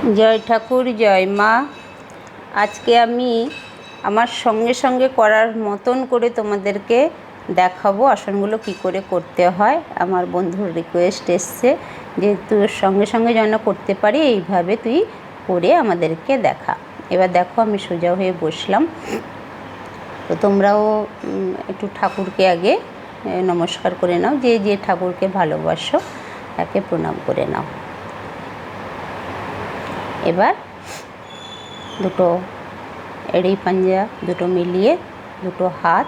জয় ঠাকুর, জয় মা। আজকে আমি আমার সঙ্গে সঙ্গে করার মতন করে তোমাদেরকে দেখাবো আসনগুলো কি করে করতে হয়। আমার বন্ধুর রিকোয়েস্ট এসছে যে তোর সঙ্গে সঙ্গে যেন করতে পারি, এইভাবে তুই করে আমাদেরকে দেখা। এবার দেখো আমি সোজা হয়ে বসলাম। তো তোমরাও একটু ঠাকুরকে আগে নমস্কার করে নাও। যে যে ঠাকুরকে ভালোবাসো, তাকে প্রণাম করে নাও। এবার দুটো এড়ি পাঞ্জা দুটো মিলিয়ে দুটো হাত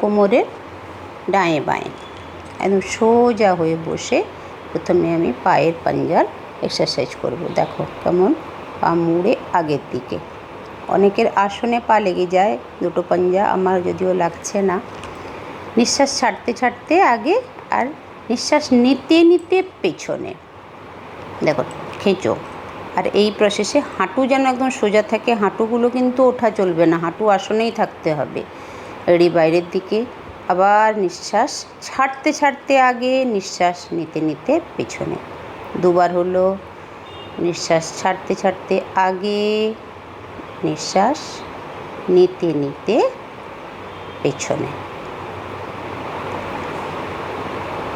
কোমরের ডাঁয়ে বাঁয়ে একদম সোজা হয়ে বসে প্রথমে আমি পায়ের পাঞ্জার এক্সারসাইজ করব। দেখো কেমন পা মুড়ে আগের দিকে। অনেকের আসনে পা লেগে যায়, দুটো পাঞ্জা আমার যদিও লাগছে না। নিঃশ্বাস ছাড়তে ছাড়তে আগে আর নিঃশ্বাস নিতে নিতে পেছনে। দেখো, খেঁচো। আর এই প্রসেসে হাঁটু যেন একদম সোজা থাকে, হাঁটুগুলো কিন্তু ওঠা চলবে না, হাঁটু আসনেই থাকতে হবে। এড়ি বাইরের দিকে আবার নিঃশ্বাস, ছাড়তে ছাড়তে আগে নিঃশ্বাস নিতে নিতে পেছনে। দুবার হলো, নিঃশ্বাস ছাড়তে ছাড়তে আগে নিঃশ্বাস নিতে নিতে পেছনে।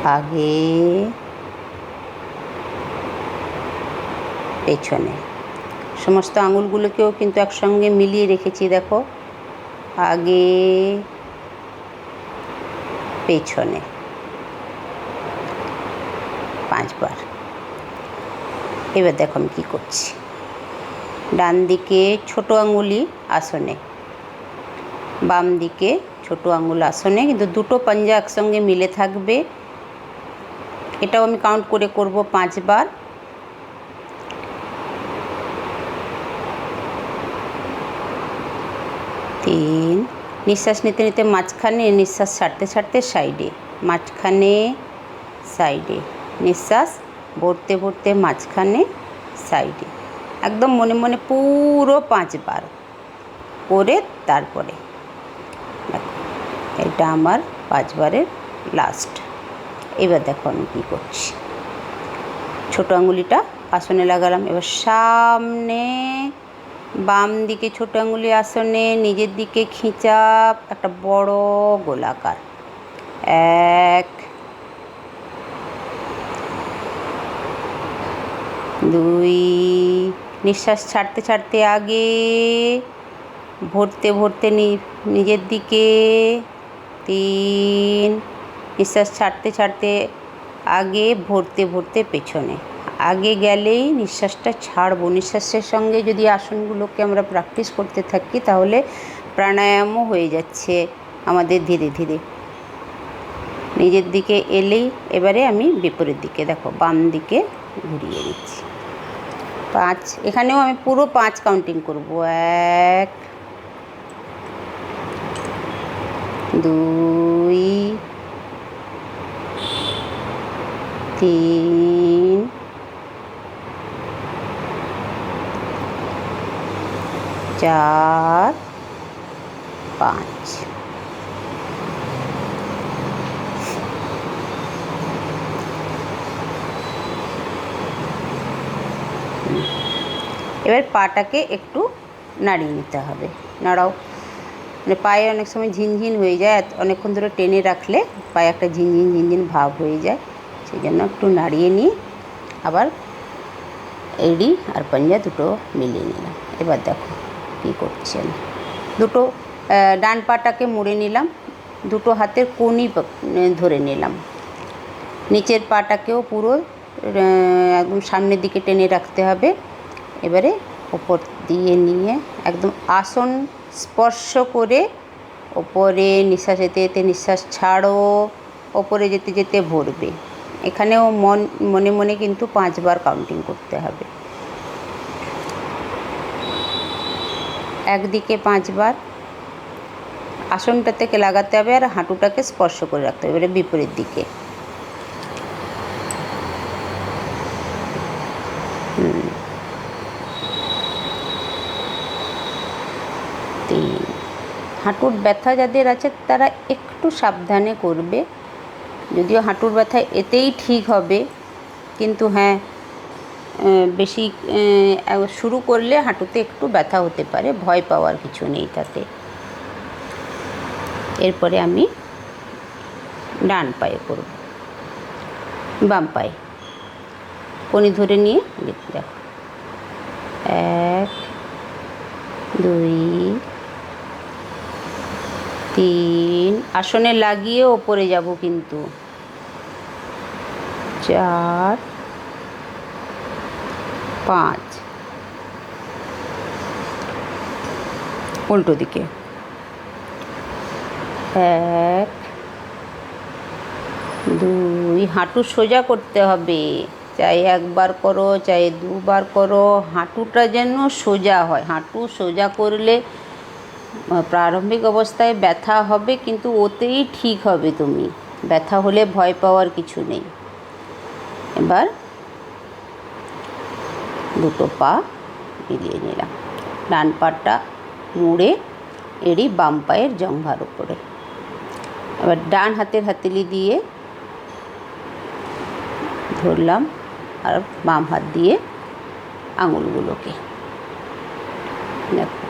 আগে পেছনে। সমস্ত আঙুলগুলোকেও কিন্তু একসঙ্গে মিলিয়ে রেখেছি, দেখো। আগে পেছনে। পাঁচবার। এবার দেখো আমি কী করছি। ডান দিকে ছোট আঙুলি আসনে। বাম দিকে ছোট আঙুল আসনে, কিন্তু দুটো পাঞ্জা একসঙ্গে মিলে থাকবে। এটাও আমি কাউন্ট করে করব পাঁচবার। তিন। নিঃশ্বাস নিতে নিতে মাঝখানে, নিঃশ্বাস ছাড়তে ছাড়তে সাইডে। মাঝখানে, সাইডে। নিঃশ্বাস ভরতে ভরতে মাঝখানে, সাইডে। একদম মনে মনে পুরো পাঁচবার করে তারপরে। এটা আমার পাঁচবারের লাস্ট এবার দেখো আমি কী করছি। ছোটো আঙুলিটা আসনে লাগালাম, এবার সামনে বাম দিকে ছোটো আঙুলি আসনে, নিজের দিকে খিঁচা একটা বড় গোলাকার। এক, দুই, নিঃশ্বাস ছাড়তে ছাড়তে আগে, ভরতে ভরতে নিজের দিকে। তিন, নিঃশ্বাস ছাড়তে ছাড়তে আগে, ভরতে ভরতে পেছনে। আগে গেলেই নিঃশ্বাসটা ছাড়বো। নিঃশ্বাসের সঙ্গে যদি আসনগুলোকে আমরা প্র্যাকটিস করতে থাকি, তাহলে প্রাণায়ামও হয়ে যাচ্ছে আমাদের ধীরে ধীরে। নিজের দিকে এলেই এবারে আমি বিপরীত দিকে, দেখো, বাম দিকে ঘুরিয়ে দিচ্ছি। পাঁচ, এখানেও আমি পুরো পাঁচ কাউন্টিং করব। এক, দুই, তিন চার, পাঁচ। এবার পাটাকে একটু নাড়িয়ে নিতে হবে। নাড়াও। মানে পায়ে অনেক সময় ঝিনঝিন হয়ে যায় অনেকক্ষণ ধরে টেনে রাখলে পায়ে একটা ঝিনঝিন ঝিনঝিন ভাব হয়ে যায়। সেই জন্য একটু নাড়িয়ে নিয়ে আবার এড়ি আর পাঞ্জা দুটো মিলিয়ে নিলাম। এবার দেখো। কী করছেন? দুটো ডান পাটাকে মুড়ে নিলাম, দুটো হাতের কোনি ধরে নিলাম। নিচের পাটাকেও পুরো একদম সামনের দিকে টেনে রাখতে হবে। এবারে ওপর দিয়ে নিয়ে একদম আসন স্পর্শ করে ওপরে নিঃশ্বাস যেতে যেতে নিঃশ্বাস ছাড়ো, ওপরে যেতে যেতে ভরবে। এখানেও মন, মনে মনে কিন্তু পাঁচবার কাউন্টিং করতে হবে। একদিকে পাঁচবার আসনটা থেকে লাগাতে হবে আর হাঁটুটাকে স্পর্শ করে রাখতে হবে, এবারে বিপরীত দিকে। হাঁটুর ব্যথা যাদের আছে তারা একটু সাবধানে করবে। যদিও হাঁটুর ব্যথা এতেই ঠিক হবে, কিন্তু হ্যাঁ বেশি শুরু করলে হাঁটুতে একটু ব্যথা হতে পারে, ভয় পাওয়ার কিছু নেই তাতে। এরপরে আমি ডান পায়ে করব বাম পায়ে। কনি ধরে নিয়ে দেখ- এক, দুই, তিন, আসনে লাগিয়ে ওপরে যাব কিন্তু। চার পাঁচ। উল্টো দিকে। এক, দুই, হাঁটু সোজা করতে হবে। চাই একবার করো চাই দুবার করো, হাঁটুটা যেন সোজা হয়। হাঁটু সোজা করলে প্রারম্ভিক অবস্থায় ব্যথা হবে, কিন্তু ওতেই ঠিক হবে তুমি। ব্যথা হলে ভয় পাওয়ার কিছু নেই। এবার দুটো পা মিলিয়ে নিলাম। ডান পাটা মুড়ে এরই বাম পায়ের জঙ্ঘার উপরে। এবার ডান হাতের হাতেলি দিয়ে ধরলাম আর বাম হাত দিয়ে আঙুলগুলোকে। দেখো।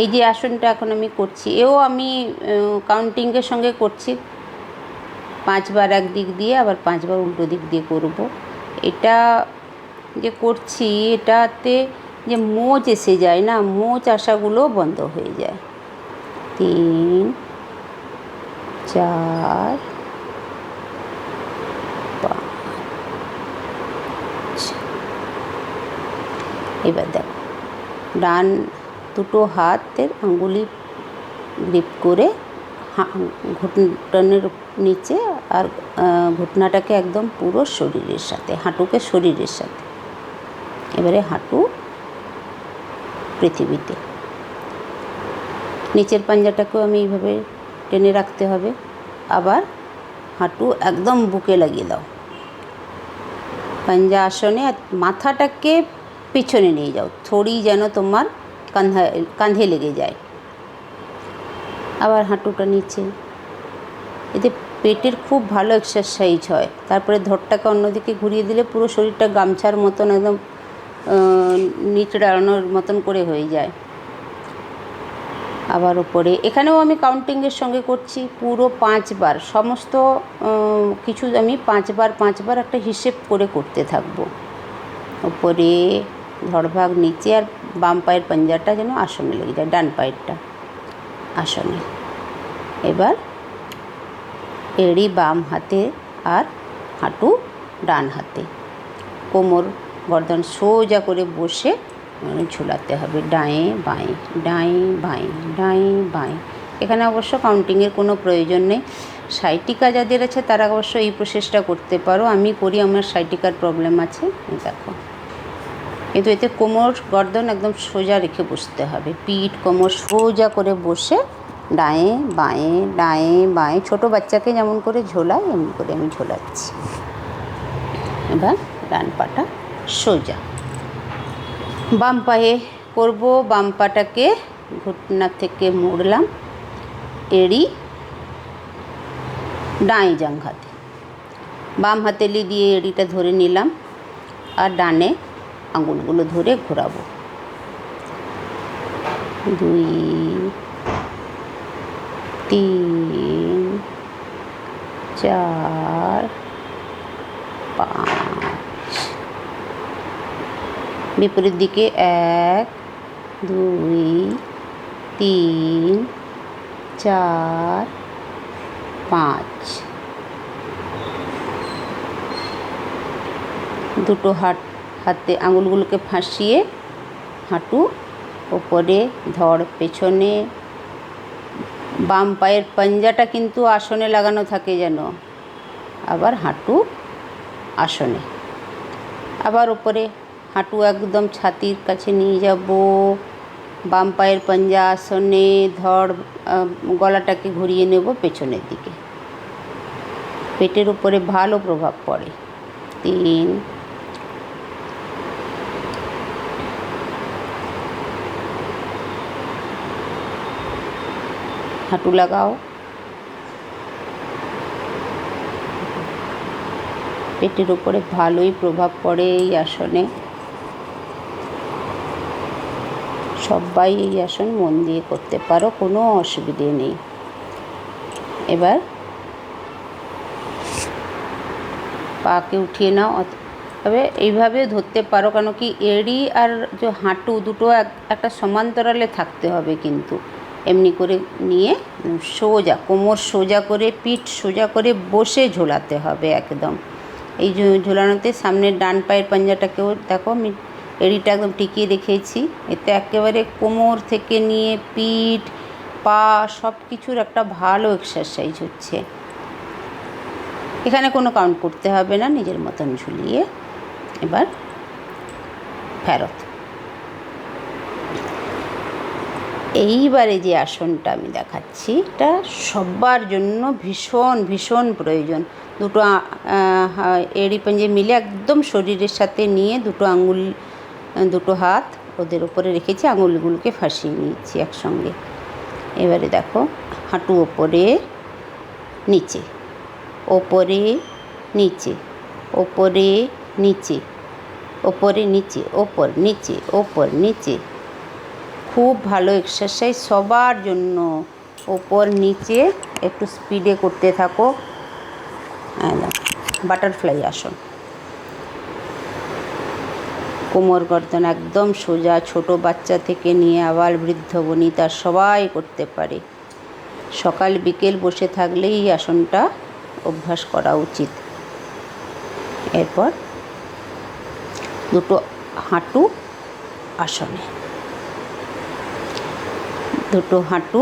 এই যে আসনটা এখন আমি করছি, এও আমি কাউন্টিংয়ের সঙ্গে করছি। পাঁচবার এক দিক দিয়ে, আবার পাঁচবার উল্টো দিক দিয়ে করব। এটা যে করছি এটাতে যে মোচ এসে যায় না, মোচ আসাগুলো বন্ধ হয়ে যায়। তিন, চার, পাঁচ। এবার দেখো, ডান দুটো হাতের আঙ্গুলি গ্রিপ করে ঘুটনের নিচে আর ঘুটনাটাকে একদম পুরো শরীরের সাথে, হাঁটুকে শরীরের সাথে। এবারে হাঁটু পৃথিবীতে। নিচের পাঞ্জাটাকেও আমি এইভাবে টেনে রাখতে হবে। আবার হাঁটু একদম বুকে লাগিয়ে দাও। পাঞ্জা আসনে আর মাথাটাকে পিছনে নিয়ে যাও। থোড়ি যেন তোমার কান্ধা কাঁধে লেগে যায়। আবার হাঁটুটা নিচে। এতে পেটের খুব ভালো এক্সারসাইজ হয়। তারপরে ধরটাকে অন্যদিকে ঘুরিয়ে দিলে পুরো শরীরটা গামছার মতন একদম নিচড়ানোর মতন করে হয়ে যায়। আবার ওপরে এখানেও আমি কাউন্টিংয়ের সঙ্গে করছি পুরো পাঁচবার। সমস্ত কিছু আমি পাঁচবার পাঁচবার একটা হিসেব করে করতে থাকব। উপরে ধড়ভাগ নিচে আর বাম পায়ের পাঞ্জাটা যেন আসনে লেগে যায়, ডান পায়েরটা আসনে। এবার এড়ি বাম হাতে আর হাঁটু ডান হাতে। কোমর গর্দন সোজা করে বসে মানে ঝুলাতে হবে, ডাঁয়ে বাঁয়ে ডাঁয়ে বাঁয়ে ডাঁয়ে বাঁয়ে। এখানে অবশ্য কাউন্টিংয়ের কোনো প্রয়োজন নেই। সাইটিকা যাদের আছে তারা অবশ্য এই প্রসেসটা করতে পারো। আমি করি, আমার সাইটিকার প্রবলেম আছে দেখো। কিন্তু এতে কোমর গর্দন একদম সোজা রেখে বসতে হবে। পিঠ, কোমর সোজা করে বসে ডায়ে বাঁয়ে, ডাঁয়ে বাঁয়ে। ছোটো বাচ্চাকে যেমন করে ঝোলাই, এমনি করে আমি ঝোলাচ্ছি। এবার ডান পাটা সোজা। বাম পায়ে করব, বাম পাটাকে ঘুটনা থেকে মুড়লাম এড়ি ডাঁই হাতে। বাম হাতেলি দিয়ে এড়িটা ধরে নিলাম আর ডানে আঙুলগুলো ধরে ঘোরাবো। দুই, তিন, চার পাঁচ বিপরীত দিকে এক, দুই, তিন, চার, পাঁচ। দুটো হাট হাতে আঙুলগুলোকে ফাঁসিয়ে হাঁটু ওপরে ধর পেছনে, বাম পায়ের পাঞ্জাটা কিন্তু আসনে লাগানো থাকে যেন। আবার হাঁটু আসনে। আবার ওপরে হাঁটু একদম ছাতির কাছে নিয়ে যাব। বাম পায়ের পাঞ্জা আসনে ধর গলাটাকে ঘুরিয়ে নেব পেছনের দিকে। পেটের উপরে ভালো প্রভাব পড়ে। তিন। হাঁটু লাগাও। পেটের উপরে ভালোই প্রভাব পড়ে এই আসনে। সবাই এই আসন মন দিয়ে করতে পারো, কোনো অসুবিধে নেই। এবার পাকে উঠিয়ে নাও তবে এইভাবে ধরতে পারো, কেন কি এড়ি আর যে হাঁটু দুটো একটা সমান্তরালে থাকতে হবে কিন্তু। এমনি করে নিয়ে সোজা, কোমর সোজা করে, পিঠ সোজা করে বসে ঝোলাতে হবে একদম। এই ঝোলানোতে সামনের ডান পায়ের পাঞ্জাটাকেও দেখো আমি এড়িটা একদম টিকিয়ে রেখেছি এতে একেবারে কোমর থেকে নিয়ে পিঠ, পা সব কিছুর একটা ভালো এক্সারসাইজ হচ্ছে। এখানে কোনো কাউন্ট করতে হবে না, নিজের মতন ঝুলিয়ে। এবার ফেরত। এইবারে যে আসনটা আমি দেখাচ্ছি, এটা সবার জন্য ভীষণ ভীষণ প্রয়োজন। দুটো এড়ি পাঞ্জে মিলে একদম শরীরের সাথে নিয়ে দুটো আঙুল দুটো হাত ওদের উপরে রেখেছি, আঙুলগুলোকে ফাঁসিয়ে নিয়েছি একসঙ্গে। এবারে দেখো, হাঁটু ওপরে, নিচে। ওপরে নিচে। ওপরে নিচে। ওপরে, নিচে। ওপর নিচে। ওপর, নিচে। খুব ভালো এক্সারসাইজ সবার জন্য। ওপর, নিচে একটু স্পিডে করতে থাকো। বাটারফ্লাই আসন কোমর গর্দন একদম সোজা, ছোট বাচ্চা থেকে নিয়ে আবার বৃদ্ধ বনিতা সবাই করতে পারে। সকাল বিকেল বসে থাকলেই এই আসনটা অভ্যাস করা উচিত। এরপর দুটো হাঁটু আসনে। দুটো হাঁটু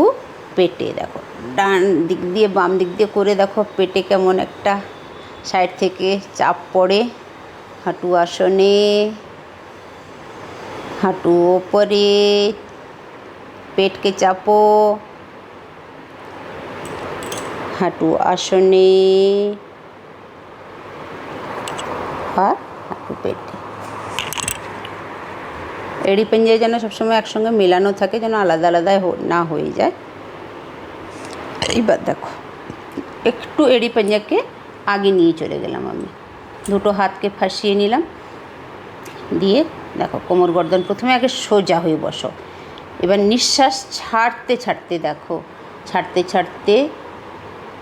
পেটে, দেখো, ডান দিক দিয়ে, বাম দিক দিয়ে করে দেখো পেটে কেমন একটা সাইড থেকে চাপ পড়ে। হাঁটু আসনে হাঁটু ওপরে, পেটকে চাপো। হাঁটু আসনে, আর হাঁটু পেটে। এড়ি পেঞ্জায় যেন সবসময় একসঙ্গে মেলানো থাকে, যেন আলাদা আলাদা না হয়ে যায়। এইবার দেখো, একটু এড়ি পাঞ্জাকে আগে নিয়ে চলে গেলাম আমি। দুটো হাতকে ফাঁসিয়ে নিলাম, দিয়ে দেখো কোমর গর্দন প্রথমে আগে সোজা হয়ে বসো। এবার নিঃশ্বাস ছাড়তে ছাড়তে দেখো, ছাড়তে ছাড়তে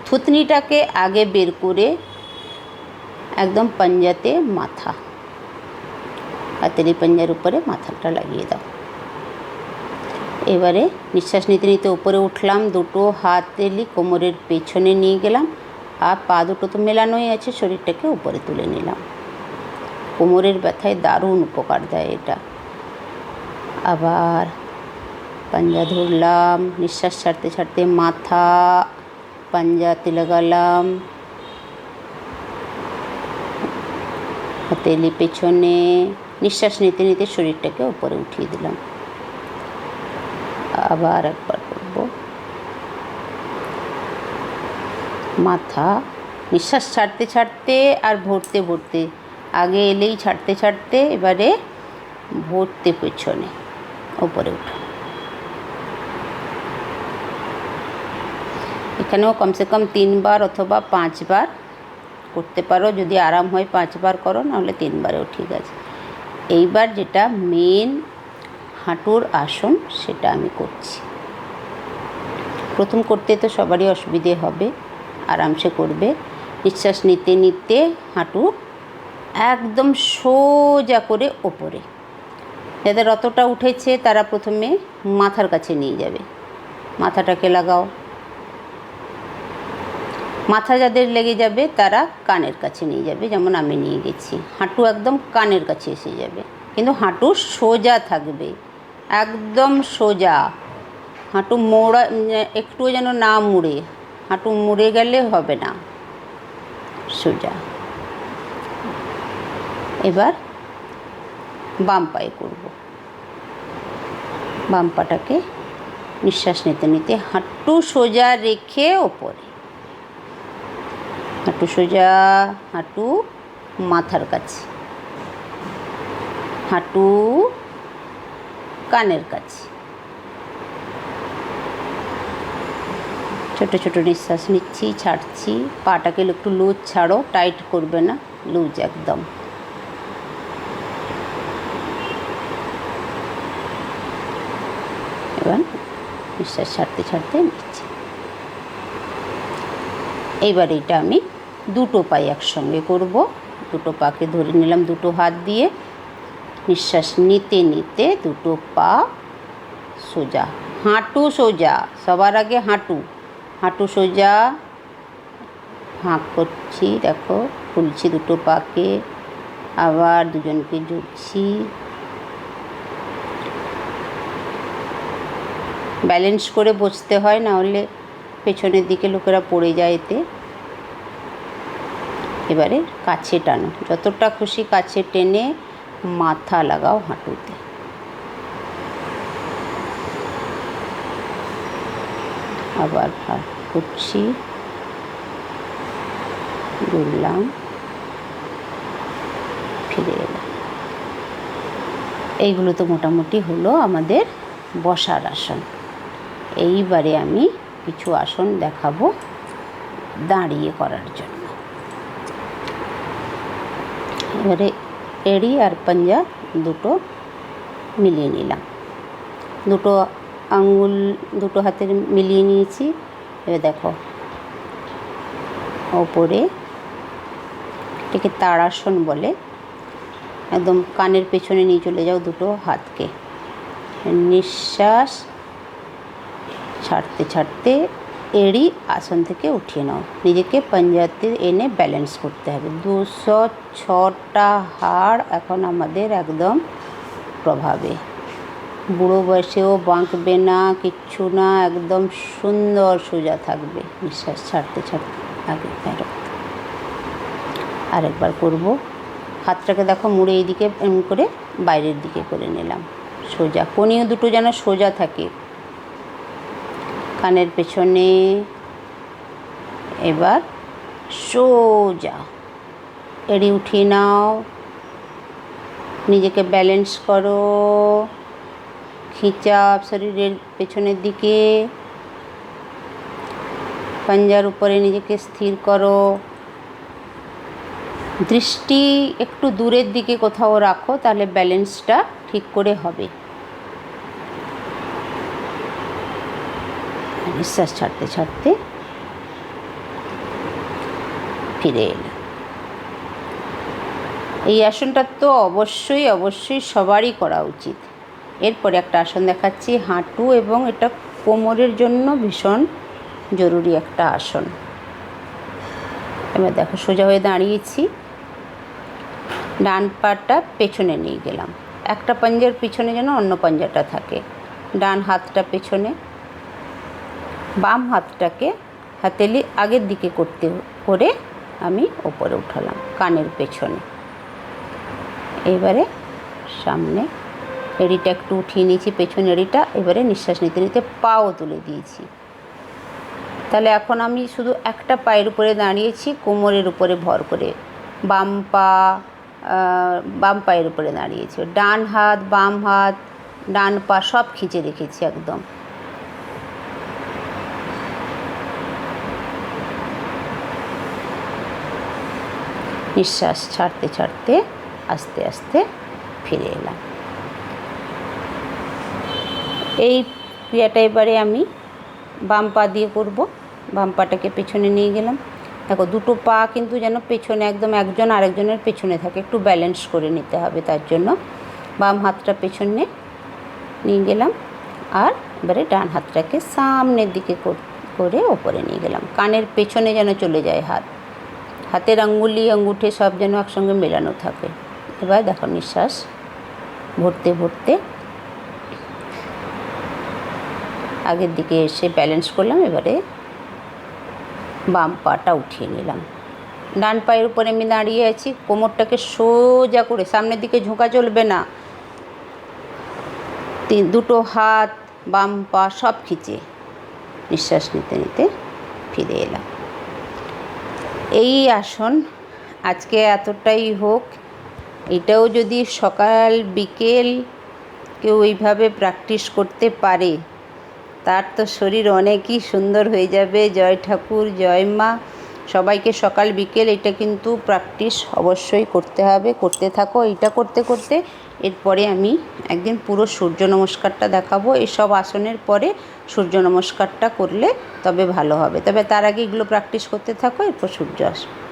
থুতনিটাকে আগে বের করে একদম পাঞ্জাতে মাথা, হাতেরি পাঞ্জার উপরে মাথাটা লাগিয়ে দাও। এবারে নিঃশ্বাস নিতে নিতে উপরে উঠলাম, দুটো হাত এলি কোমরের পেছনে নিয়ে গেলাম, আর পা দুটো তো মেলানোই আছে, শরীরটাকে উপরে তুলে নিলাম। কোমরের ব্যথায় দারুণ উপকার দেয় এটা। আবার পাঞ্জা ধরলাম, নিঃশ্বাস ছাড়তে ছাড়তে মাথা পাঞ্জাতে লাগালাম হাতেলি পেছনে, নিঃশ্বাস নিতে নিতে শরীরটাকে উপরে উঠিয়ে দিলাম। আবার একবার করব। মাথা, নিঃশ্বাস ছাড়তে ছাড়তে আর ভরতে ভরতে আগে এলেই ছাড়তে ছাড়তে এবারে ভরতে পেছনে, ওপরে উঠো। এখানেও কমসে কম তিনবার অথবা পাঁচবার করতে পারো। যদি আরাম হয় পাঁচবার করো, নাহলে তিনবারেও ঠিক আছে। এইবার যেটা মেন হাঁটুর আসন, সেটা আমি করছি। প্রথম করতে তো সবারই অসুবিধে হবে, আরামসে করবে। নিঃশ্বাস নিতে নিতে হাঁটু একদম সোজা করে ওপরে। যাদের অতটা উঠেছে, তারা প্রথমে মাথার কাছে নিয়ে যাবে। মাথাটাকে লাগাও। মাথা যাদের লেগে যাবে, তারা কানের কাছে নিয়ে যাবে, যেমন আমি নিয়ে গেছি। হাঁটু একদম কানের কাছে এসে যাবে। কিন্তু হাঁটু সোজা থাকবে। একদম সোজা। হাঁটু মোড়া একটুও যেন না মুড়ে। হাঁটু মুড়ে গেলে হবে না। সোজা। এবার বাম পায়ে করব। বাম পাটাকে নিঃশ্বাস নিতে নিতে হাঁটু সোজা রেখে ওপরে। হাঁটু সোজা, হাঁটু মাথার কাছে। হাঁটু কানের কাছে। ছোট ছোট নিঃশ্বাস নিচ্ছি, ছাড়ছি। পাটাকে একটু লুজ ছাড়ো টাইট করবে না লুজ একদম এবার নিঃশ্বাস ছাড়তে ছাড়তে নিচ্ছি। এইবার এটা আমি দুটো পাই একসঙ্গে করব। দুটো পাকে ধরে নিলাম দুটো হাত দিয়ে। নিঃশ্বাস নিতে নিতে দুটো পা সোজা। হাঁটু সোজা, সবার আগে হাঁটু। হাঁটু সোজা, হাঁক করছি, দেখো, খুলছি দুটো পাকে, আবার দুজনকে জুড়ছি। ব্যালেন্স করে বসতে হয়, না হলে পেছনের দিকে লোকেরা পড়ে যায় এতে। এবারে কাছে টানো, যতটা খুশি কাছে টেনে মাথা লাগাও হাঁটুতে। আবার হাত করছি ঘুরলাম ফিরে এলাম। এইগুলো তো মোটামুটি হলো আমাদের বসার আসন। এইবারে আমি কিছু আসন দেখাবো দাঁড়িয়ে করার জন্য। এবারে এড়ি আর পাঞ্জা দুটো মিলিয়ে নিলাম। দুটো আঙ্গুল দুটো হাতের মিলিয়ে নিয়েছি। এবার দেখো, ওপরে এটাকে তাড়াসন বলে, একদম কানের পেছনে নিয়ে চলে যাও দুটো হাতকে। নিঃশ্বাস ছাড়তে ছাড়তে এড়ি আসন থেকে উঠিয়ে নাও। নিজেকে পাঞ্জাতে এনে ব্যালেন্স করতে হবে। দুশো ছটা হাড় এখন আমাদের একদম প্রভাবে। বুড়ো বয়সেও বাঁকবে না, কিচ্ছু না, একদম সুন্দর সোজা থাকবে। নিঃশ্বাস ছাড়তে ছাড়তে আগে আরেকবার করব। হাতটাকে দেখো মুড়ে এইদিকে এমন করে বাইরের দিকে করে নিলাম। সোজা, কোণীয় দুটো যেন সোজা থাকে। কানের পেছনে। এবার সোজা এড়ি উঠিয়ে নাও। নিজেকে ব্যালেন্স করো। খিচাপ শরীরের পেছনের দিকে। পাঞ্জার উপরে নিজেকে স্থির করো। দৃষ্টি একটু দূরের দিকে কোথাও রাখো, তাহলে ব্যালেন্সটা ঠিক করে হবে। নিঃশ্বাস ছাড়তে ছাড়তে ফিরে এলাম। এই আসনটা তো অবশ্যই অবশ্যই সবারই করা উচিত। এরপরে একটা আসন দেখাচ্ছি, হাঁটু এবং এটা কোমরের জন্য ভীষণ জরুরি একটা আসন। এবার দেখো, সোজা হয়ে দাঁড়িয়েছি। ডান পাটা পেছনে নিয়ে গেলাম। একটা পাঞ্জার পিছনে যেন অন্য পাঞ্জাটা থাকে। ডান হাতটা পেছনে। বাম হাতটাকে হাতেলি আগের দিকে করতে, করে আমি ওপরে উঠালাম, কানের পেছনে। এবারে সামনে এড়িটা একটু উঠিয়ে নিয়েছি, পেছনে এড়িটা, এবারে নিঃশ্বাস নিতে নিতে পাও তুলে দিয়েছি। তাহলে এখন আমি শুধু একটা পায়ের উপরে দাঁড়িয়েছি, কোমরের উপরে ভর করে। বাম পা বাম পায়ের উপরে দাঁড়িয়েছি। ডান হাত, বাম হাত, ডান পা সব খিঁচে রেখেছি একদম। নিঃশ্বাস ছাড়তে ছাড়তে আস্তে আস্তে ফিরে এলাম। এই ক্রিয়াটা এবারে আমি বাম পা দিয়ে করব। বাম পাটাকে পেছনে নিয়ে গেলাম। দেখো, দুটো পা কিন্তু যেন পেছনে একদম একজন আরেকজনের পেছনে থাকে। একটু ব্যালেন্স করে নিতে হবে তার জন্য। বাম হাতটা পেছনে নিয়ে গেলাম আর এবারে ডান হাতটাকে সামনের দিকে করে ওপরে নিয়ে গেলাম। কানের পেছনে যেন চলে যায় হাত। হাতের আঙ্গুলি, আঙ্গুঠে সব যেন একসঙ্গে মেলানো থাকে। এবার দেখো নিঃশ্বাস ভরতে ভরতে। আগের দিকে এসে ব্যালেন্স করলাম, এবারে বাম পাটা উঠিয়ে নিলাম। ডান পায়ের উপরে আমি দাঁড়িয়ে আছি, কোমরটাকে সোজা করে, সামনের দিকে ঝোঁকা চলবে না। তিন, দুটো হাত, বাম পা সব খিচে, নিঃশ্বাস নিতে নিতে ফিরে এলাম। এই আসন আজকে এতটাই হোক, এটাও যদি সকাল, বিকেল কেউ এইভাবে প্র্যাকটিস করতে পারে, তার তো শরীর অনেকই সুন্দর হয়ে যাবে। জয় ঠাকুর, জয় মা। সবাইকে সকাল, বিকেল এটা কিন্তু প্র্যাকটিস অবশ্যই করতে হবে। করতে থাকো এটা করতে করতে এরপরে আমি একদিন পুরো সূর্য নমস্কারটা দেখাবো। এসব আসনের পরে সূর্য নমস্কারটা করলে তবে ভালো হবে। তবে তার আগে এগুলো প্র্যাকটিস করতে থাকো, এরপর সূর্য আসবে।